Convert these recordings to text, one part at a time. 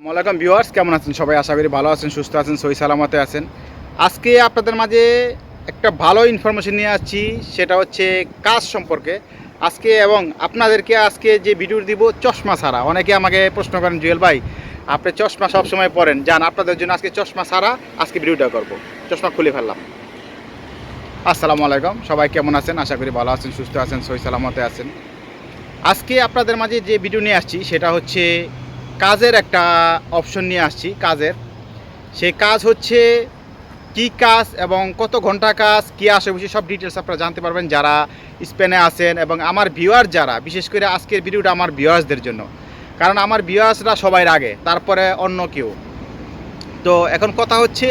আসসালামাইকুম ভিউয়ার্স, কেমন আছেন সবাই? আশা করি ভালো আছেন, সুস্থ আছেন, সহি সালামতে আছেন। আজকে আপনাদের মাঝে একটা ভালো ইনফরমেশন নিয়ে আসছি, সেটা হচ্ছে কাজ সম্পর্কে। আজকে এবং আপনাদেরকে আজকে যে ভিডিও দিব, চশমা ছাড়া। অনেকে আমাকে প্রশ্ন করেন, জুয়েল ভাই, আপনি চশমা সবসময় পরেন। যান, আপনাদের জন্য আজকে চশমা ছাড়া আজকে ভিডিওটা করব। চশমা খুলে ফেললাম। আসসালামু আলাইকুম, সবাই কেমন আছেন? আশা করি ভালো আছেন, সুস্থ আছেন, সহি সালামতে আছেন। আজকে আপনাদের মাঝে যে ভিডিও নিয়ে আসছি, সেটা হচ্ছে কাজের একটা অপশন নিয়ে আসছি, কাজের। সেই কাজ হচ্ছে কি কাজ এবং কত ঘণ্টা কাজ, কি আসে বসে সব ডিটেলস আপনারা জানতে পারবেন যারা স্পেনে আছেন এবং আমার ভিউয়ার যারা, বিশেষ করে আজকের ভিডিওটা আমার ভিউয়ার্সদের জন্য। কারণ আমার ভিউয়ার্সরা সবাই আগে তারপরে অন্য কেউ। তো এখন কথা হচ্ছে,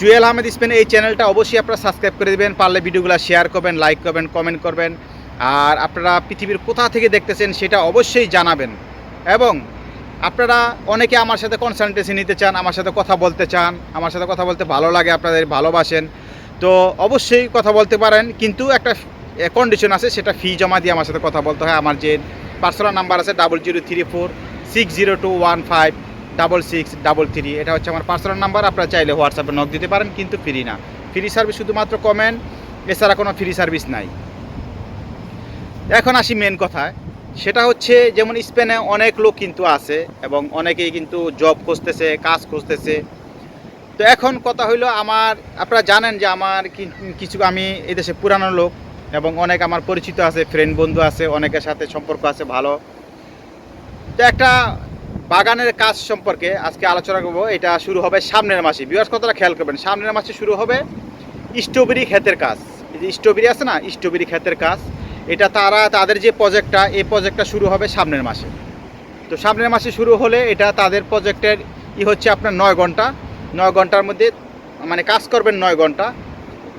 জুয়েল আহমেদ স্পেন এই চ্যানেলটা অবশ্যই আপনারা সাবস্ক্রাইব করে দেবেন, পারলে ভিডিওগুলো শেয়ার করবেন লাইক করবেন কমেন্ট করবেন। আর আপনারা পৃথিবীর কোথা থেকে দেখতেছেন সেটা অবশ্যই জানাবেন। এবং আপনারা অনেকে আমার সাথে কনসালটেন্সি নিতে চান, আমার সাথে কথা বলতে চান, আমার সাথে কথা বলতে ভালো লাগে, আপনাদের ভালোবাসেন। তো অবশ্যই কথা বলতে পারেন, কিন্তু একটা কন্ডিশন আছে, সেটা ফি জমা দিয়ে আমার সাথে কথা বলতে হয়। আমার যে পার্সোনাল নাম্বার আছে double zero three four six zero two one five double six double three এটা হচ্ছে আমার পার্সোনাল নাম্বার আপনারা চাইলে হোয়াটসঅ্যাপে নক দিতে পারেন, কিন্তু ফ্রি না। ফ্রি সার্ভিস শুধুমাত্র কমেন্ট এছাড়া কোনো ফ্রি সার্ভিস নাই। এখন আসি মেন কথায়। সেটা হচ্ছে যেমন স্পেনে অনেক লোক কিন্তু আছে এবং অনেকেই কিন্তু জব খুঁজতেছে, কাজ খুঁজতেছে। তো এখন কথা হইল আমার, আপনারা জানেন যে আমার কিছু, আমি এদেশে পুরানো লোক এবং অনেক আমার পরিচিত আছে ফ্রেন্ড বন্ধু আছে, অনেকের সাথে সম্পর্ক আছে, ভালো। তো একটা বাগানের কাজ সম্পর্কে আজকে আলোচনা করব। এটা শুরু হবে সামনের মাসে। বিবাস কথাটা খেয়াল করবেন? সামনের মাসে শুরু হবে স্ট্রবেরি ক্ষেতের কাজ। এই যে স্ট্রবেরি আছে না, স্ট্রবেরি ক্ষেতের কাজ। এটা তারা, তাদের যে প্রজেক্টটা এই প্রজেক্টটা শুরু হবে সামনের মাসে। তো সামনের মাসে শুরু হলে এটা তাদের প্রজেক্টের ই হচ্ছে আপনার নয় ঘণ্টা। নয় ঘণ্টার মধ্যে মানে কাজ করবেন নয় ঘণ্টা।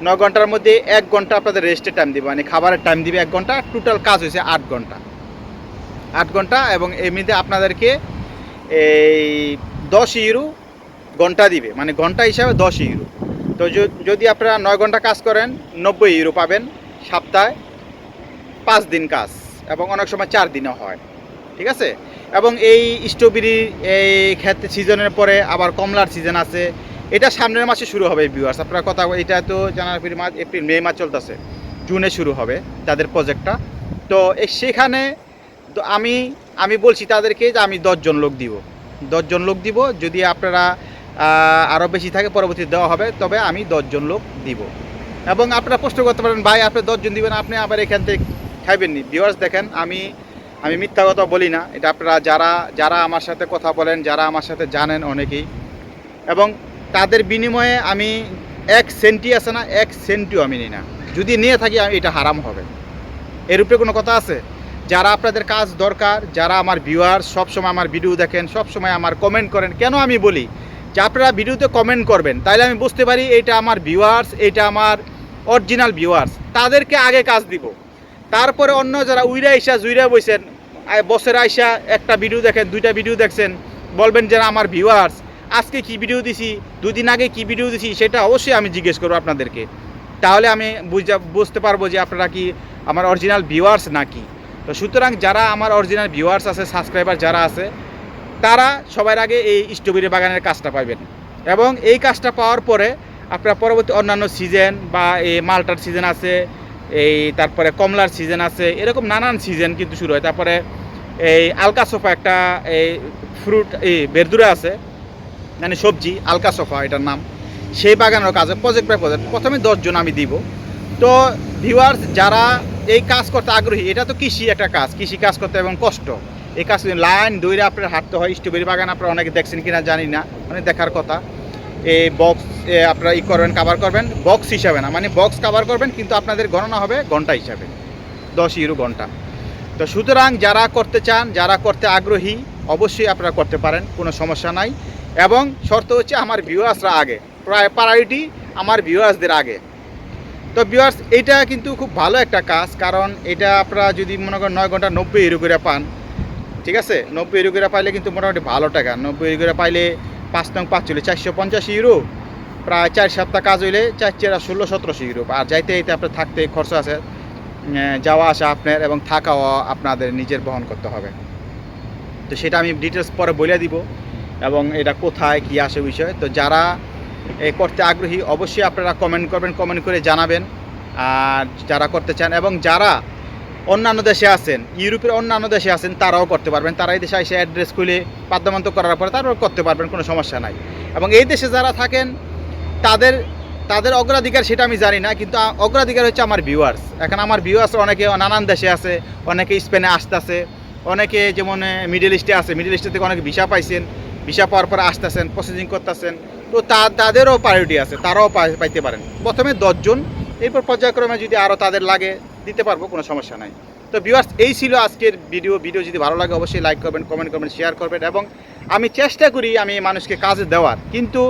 নয় ঘণ্টার মধ্যে এক ঘণ্টা আপনাদের রেস্টের টাইম দিবে মানে খাবারের টাইম দিবে এক ঘণ্টা টোটাল কাজ হয়েছে আট ঘণ্টা। আট ঘণ্টা এবং এমনিতে আপনাদেরকে এই দশ ইউরো ঘণ্টা দিবে মানে ঘণ্টা হিসাবে দশ ইউরো তো যদি আপনারা নয় ঘণ্টা কাজ করেন, নব্বই ইউরো পাবেন সপ্তাহে। পাঁচ দিন কাজ এবং অনেক সময় চার দিনও হয়, ঠিক আছে? এবং এই স্ট্রবেরি এই ক্ষেত সিজনের পরে আবার কমলার সিজন আছে। এটা সামনের মাসে শুরু হবে ভিউয়ার্স আপনারা কথা এটা তো জানুয়ারি মাস এপ্রিল, মে মাস চলতেছে, জুনে শুরু হবে তাদের প্রজেক্টটা তো সেখানে তো আমি আমি বলছি তাদেরকে যে আমি দশজন লোক দিব। দশজন লোক দিব, যদি আপনারা আরও বেশি থাকে পরবর্তীতে দেওয়া হবে, তবে আমি দশজন লোক দিব। এবং আপনারা প্রশ্ন করতে পারেন, ভাই, আপনি দশজন দিবেন, আপনি আবার এখান থেকে খাইবেননি। ভিউয়ার্স দেখেন, আমি আমি মিথ্যা কথা বলি না। এটা আপনারা যারা যারা আমার সাথে কথা বলেন, যারা আমার সাথে জানেন অনেকেই। এবং তাদের বিনিময়ে আমি এক সেন্টি আছে না, এক সেন্টিও আমি নিই না। যদি নিয়ে থাকি আমি এটা হারাম হবে। এর উপরে কোনো কথা আছে? যারা আপনাদের কাজ দরকার, যারা আমার ভিউয়ার সবসময় আমার ভিডিও দেখেন, সবসময় আমার কমেন্ট করেন, কেন আমি বলি? যে আপনারা ভিডিওতে কমেন্ট করবেন, তাইলে আমি বুঝতে পারি এটা আমার ভিউয়ার্স এটা আমার অরিজিনাল ভিউয়ার্স তাদেরকে আগে কাজ দিব। তারপরে অন্য যারা উইরা আইসা, জুইরা বইছেন বছরে আইসা একটা ভিডিও দেখেন, দুইটা ভিডিও দেখছেন, বলবেন যারা আমার ভিউয়ার্স আজকে কি ভিডিও দিছি, দুদিন আগে কি ভিডিও দিছি, সেটা অবশ্যই আমি জিজ্ঞেস করব আপনাদেরকে। তাহলে আমি বুঝা, বুঝতে পারব যে আপনারা কি আমার অরিজিনাল ভিউয়ার্স নাকি। তো সুতরাং যারা আমার অরিজিনাল ভিউয়ার্স আছে সাবস্ক্রাইবার যারা আছে, তারা সবার আগে এই স্ট্রবেরি বাগানের কাজটা পাবেন। এবং এই কাজটা পাওয়ার পরে আপনারা পরবর্তী অন্যান্য সিজন বা এই মালটার সিজন আছে এই তারপরে কমলার সিজন আছে, এরকম নানান সিজন কিন্তু শুরু হয়। তারপরে এই আলকা সোফা একটা, এই ফ্রুট এই বেরদুরা আছে মানে সবজি আলকা সোফা এটার নাম। সেই বাগানের কাজে প্রজেক্ট বাই প্রজেক্ট প্রথমে দশজন আমি দিব। তো ভিউয়ার্স যারা এই কাজ করতে আগ্রহী, এটা তো কৃষি একটা কাজ, কৃষি কাজ করতে এবং কষ্ট। এই কাজ লাইন দইরে আপনার হাঁটতে হয় স্ট্রবেরি বাগান আপনারা অনেকে দেখছেন কিনা জানি না মানে দেখার কথা। এই বক্স আপনারা ই করবেন কাভার করবেন বক্স হিসাবে না মানে বক্স কাভার করবেন, কিন্তু আপনাদের গণনা হবে ঘণ্টা হিসাবে, দশ ইউরো ঘণ্টা। তো সুতরাং যারা করতে চান, যারা করতে আগ্রহী, অবশ্যই আপনারা করতে পারেন, কোনো সমস্যা নাই। এবং শর্ত হচ্ছে আমার ভিউয়ার্সরা আগে, প্রায় প্রায়োরিটি আমার ভিউয়ার্সদের আগে। তো ভিউয়ার্স এটা কিন্তু খুব ভালো একটা কাজ, কারণ এটা আপনারা যদি মনে করেন নয় ঘণ্টা নব্বই ইউরো করে পান, ঠিক আছে? নব্বই ইউরো করে পাইলে কিন্তু মোটামুটি ভালো টাকা, নব্বই ইউরো করে পাইলে পাঁচ নং পাঁচ চল্লিশ, চারশো পঞ্চাশ ইউরো প্রায় চার সপ্তাহ কাজ হইলে চার চার ষোলো, সতেরোশো ইউরো আর যাইতে যাইতে আপনার থাকতে খরচ আছে যাওয়া আসা আপনার এবং থাকাও আপনাদের নিজের বহন করতে হবে। তো সেটা আমি ডিটেলস পরে বলে দিব এবং এটা কোথায়, কী আসে বিষয়। তো যারা এ করতে আগ্রহী, অবশ্যই আপনারা কমেন্ট করবেন কমেন্ট করে জানাবেন। আর যারা করতে চান এবং যারা অন্যান্য দেশে আছেন, ইউরোপের অন্যান্য দেশে আছেন, তারাও করতে পারবেন। তারা এই দেশে এসে অ্যাড্রেস খুলে বাধ্যমন্ত করার পরে তারাও করতে পারবেন, কোনো সমস্যা নাই। এবং এই দেশে যারা থাকেন তাদের তাদের অগ্রাধিকার সেটা আমি জানি না, কিন্তু অগ্রাধিকার হচ্ছে আমার ভিউয়ার্স এখন আমার ভিউয়ার্স অনেকে নানান দেশে আছে, অনেকে স্পেনে আসতেছে, অনেকে যেমন মিডল ইস্টে আছে মিডল ইস্টে থেকে অনেকে ভিসা পাইছেন ভিসা পাওয়ার পরে আসতেছেন প্রসেসিং করতেছেন। তো তা, তাদেরও প্রায়োরিটি আছে, তারাও পাইতে পারেন। প্রথমে দশজন এরপর পর্যায়ক্রমে যদি আরও তাদের লাগে, দিতে পারব, কোনো সমস্যা নাই। তো ভিউয়ার্স এই ছিল আজকের ভিডিও ভিডিও যদি ভালো লাগে, অবশ্যই লাইক করবেন কমেন্ট করবেন শেয়ার করবেন, এবং আমি চেষ্টা করি আমি মানুষকে কাজে দেওয়ার। কিন্তু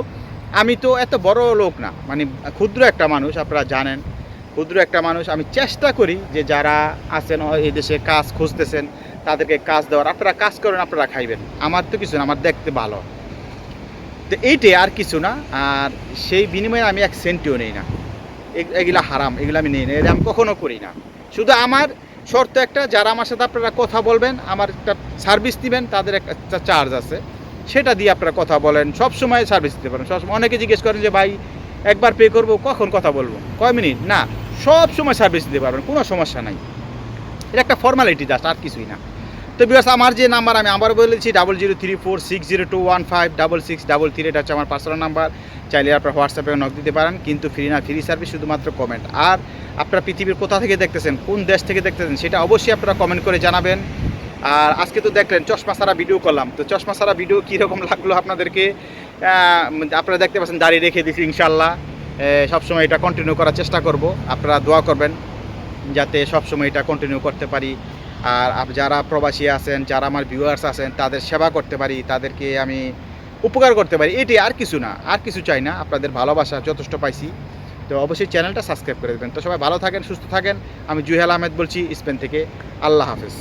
আমি তো এত বড় লোক না মানে ক্ষুদ্র একটা মানুষ, আপনারা জানেন। ক্ষুদ্র একটা মানুষ, আমি চেষ্টা করি যে যারা আছেন এই দেশে কাজ খুঁজতেছেন, তাদেরকে কাজ দেওয়ার। আপনারা কাজ করেন, আপনারা খাইবেন। আমার তো কিছু না, আমার দেখতে ভালো। তো এইটাই আর কিছু না, আর সেই বিনিময়ে আমি এক সেন্টিও নেই না। এগ- এগুলা হারাম, এগুলো আমি নেই না এটা আমি কখনো করি না। শুধু আমার শর্ত একটা, যারা আমার সাথে আপনারা কথা বলবেন, আমার একটা সার্ভিস দিবেন, তাদের একটা চার্জ আছে। সেটা দিয়ে আপনারা কথা বলেন। সব সময় সার্ভিস দিতে পারেন। সবসময় অনেকে জিজ্ঞেস করেন যে, ভাই, একবার পে করব, কখন কথা বলব? কয় মিনিট? না, সব সময় সার্ভিস দিতে পারবেন, কোনো সমস্যা নাই। এটা একটা ফর্মালিটি জাস্ট আর কিছুই না। তো বিকজ আমার যে নাম্বার আমি আবার বলেছি double zero three four six zero two one five double six double three এটা হচ্ছে আমার পার্সোনাল নাম্বার চাইলে আপনার হোয়াটসঅ্যাপে নক দিতে পারেন, কিন্তু ফ্রি না ফ্রি সার্ভিস শুধুমাত্র কমেন্ট আর আপনারা পৃথিবীর কোথা থেকে দেখতেছেন, কোন দেশ থেকে দেখতেছেন, সেটা অবশ্যই আপনারা কমেন্ট করে জানাবেন। আর আজকে তো দেখলেন, চশমা সারা ভিডিও করলাম। তো চশমা সারা ভিডিও কীরকম লাগল আপনাদেরকে? আপনারা দেখতে পাচ্ছেন দাঁড়িয়ে রেখে দিচ্ছি ইনশাল্লাহ সবসময় এটা কন্টিনিউ করার চেষ্টা করব। আপনারা দোয়া করবেন, যাতে সবসময় এটা কন্টিনিউ করতে পারি। আর যারা প্রবাসী আছেন, যারা আমার ভিউয়ার্স আছেন, তাদের সেবা করতে পারি, তাদেরকে আমি উপকার করতে পারি। এটি আর কিছু না, আর কিছু চাই না, আপনাদের ভালোবাসা যথেষ্ট পাইছি। তো অবশ্যই চ্যানেলটা সাবস্ক্রাইব করে দেবেন। তো সবাই ভালো থাকেন, সুস্থ থাকেন। আমি জুহেল আহমেদ বলছি, স্পেন থেকে। আল্লাহ হাফেজ।